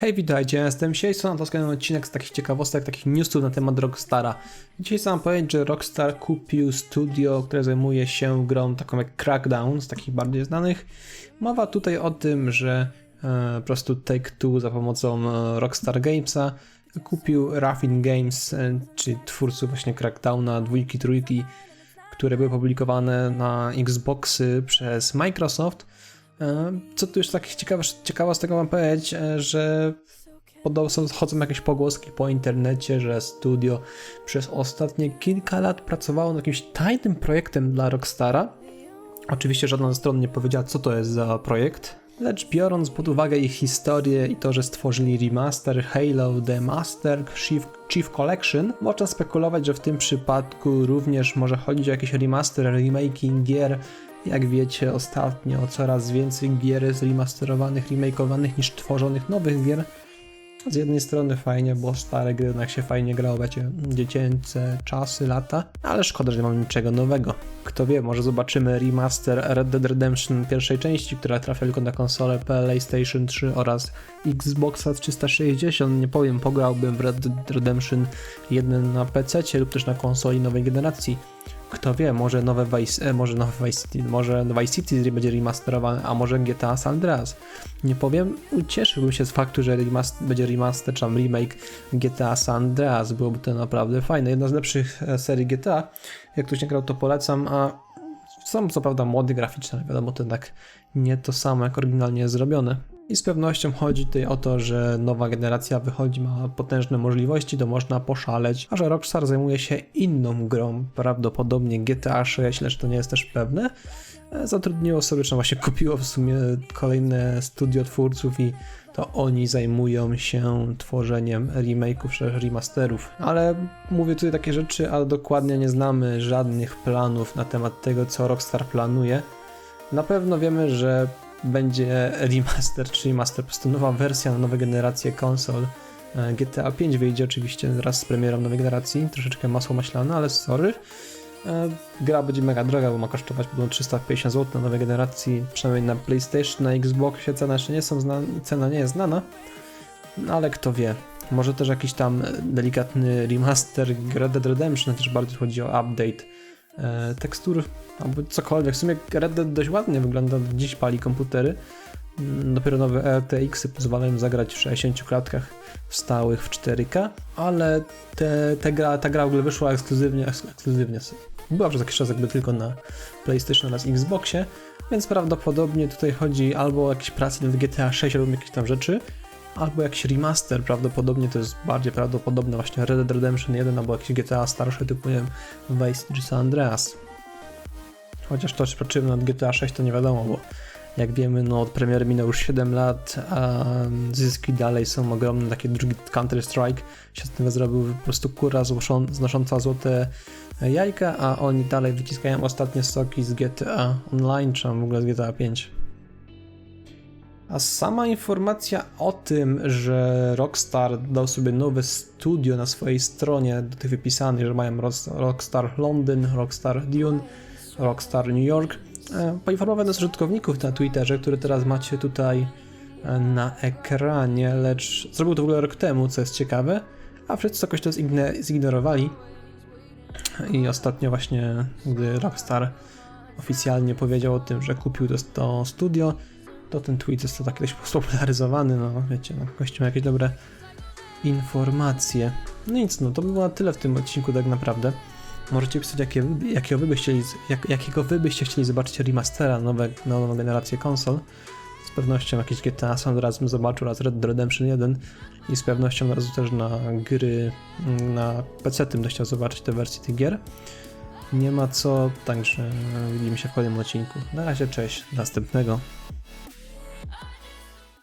Hej, witajcie, jestem Siejson, a to kolejny odcinek z takich ciekawostek, takich newsów na temat Rockstara. Dzisiaj wam powiedzieć, że Rockstar kupił studio, które zajmuje się grą taką jak Crackdown, z takich bardziej znanych. Mowa tutaj o tym, że e, po prostu Take-Two za pomocą e, Rockstar Gamesa kupił Raffin Games, e, czyli twórców właśnie Crackdowna, dwójki, trójki, które były publikowane na Xboxy przez Microsoft. E, Co tu już takich ciekawe, ciekawa z tego mam powiedzieć, e, że podobno są, chodzą jakieś pogłoski po internecie, że studio przez ostatnie kilka lat pracowało nad jakimś tajnym projektem dla Rockstara. Oczywiście żadna ze stron nie powiedziała, co to jest za projekt, lecz biorąc pod uwagę ich historię i to, że stworzyli remaster Halo The Master Chief, Chief Collection, można spekulować, że w tym przypadku również może chodzić o jakiś remaster, remaking gier. Jak wiecie, ostatnio coraz więcej gier jest remasterowanych, remakeowanych niż tworzonych nowych gier. Z jednej strony fajnie, bo stare gry jednak się fajnie grało, wiecie, dziecięce czasy, lata, ale szkoda, że nie mamy niczego nowego. Kto wie, może zobaczymy remaster Red Dead Redemption pierwszej części, która trafia tylko na konsolę PlayStation 3 oraz Xboxa 360. Nie powiem, pograłbym w Red Dead Redemption 1 na PC lub też na konsoli nowej generacji. Kto wie, może nowe Vice, e, może nowe Vice City, może Vice City będzie remasterowane, a może GTA San Andreas. Nie powiem, ucieszyłbym się z faktu, że remaster, będzie remaster czy remake GTA San Andreas, byłoby to naprawdę fajne. Jedna z lepszych e, serii GTA, jak ktoś nie grał to polecam, a są co prawda mody graficzne, wiadomo to jednak nie to samo jak oryginalnie jest zrobione. I z pewnością chodzi tutaj o to, że nowa generacja wychodzi, ma potężne możliwości, to można poszaleć, a że Rockstar zajmuje się inną grą, prawdopodobnie GTA 6, lecz to nie jest też pewne. E, Zatrudniło sobie, czy właśnie kupiło w sumie kolejne studio twórców i to oni zajmują się tworzeniem remake'ów czy remasterów. Ale mówię tutaj takie rzeczy, ale dokładnie nie znamy żadnych planów na temat tego, co Rockstar planuje. Na pewno wiemy, że będzie remaster, czy remaster, po prostu nowa wersja na nowe generacje konsol. E, GTA 5 wyjdzie oczywiście wraz z premierą nowej generacji, troszeczkę masło maślane, ale sorry. E, Gra będzie mega droga, bo ma kosztować podobno 350 zł na nowej generacji, przynajmniej na PlayStation, na Xboxie cena jeszcze nie są zna- cena nie jest znana, no ale kto wie. Może też jakiś tam delikatny remaster Red Dead Redemption, też bardziej chodzi o update e, tekstur albo cokolwiek. W sumie Red Dead dość ładnie wygląda, dziś pali komputery. Mm, Dopiero nowe RTX-y pozwalają zagrać w 60 klatkach stałych w 4K, ale te, te gra, ta gra w ogóle wyszła ekskluzywnie, eks- ekskluzywnie. Była przez jakiś czas jakby tylko na PlayStation oraz Xboxie, więc prawdopodobnie tutaj chodzi albo o jakieś prace nad GTA 6 albo jakieś tam rzeczy, albo jakiś remaster, prawdopodobnie to jest bardziej prawdopodobne właśnie Red Dead Redemption 1 albo jakieś GTA starsze typu nie wiem, Vice czy San Andreas. Chociaż to, czy patrzymy nad GTA 6, to nie wiadomo, bo jak wiemy, no od premiery minęło już 7 lat, a zyski dalej są ogromne. Taki drugi Counter-Strike się z tego zrobił po prostu kura znosząca złote jajka, a oni dalej wyciskają ostatnie soki z GTA Online, czy w ogóle z GTA 5. A sama informacja o tym, że Rockstar dał sobie nowe studio na swojej stronie, do tych wypisanych, że mają Rock- Rockstar Londyn, Rockstar Dune, Rockstar New York, e, poinformowano z użytkowników na Twitterze, który teraz macie tutaj e, na ekranie, lecz zrobił to w ogóle rok temu, co jest ciekawe, a wszyscy jakoś to zign- zignorowali. I ostatnio właśnie, gdy Rockstar oficjalnie powiedział o tym, że kupił to studio, to ten tweet został tak kiedyś spopularyzowany, no wiecie, no, gościu ma jakieś dobre informacje. No nic, no to by było tyle w tym odcinku tak naprawdę. Możecie pisać, jakie, jakiego, wy byście jak, jakiego wy byście chcieli zobaczyć remastera nowe, na nową generację konsol. Z pewnością jakieś GTA San Andreas bym zobaczył, raz Red Dead Redemption 1 i z pewnością razu też na gry na PC tym chciał zobaczyć te wersje tych gier. Nie ma co, także widzimy się w kolejnym odcinku. Na razie, cześć, następnego.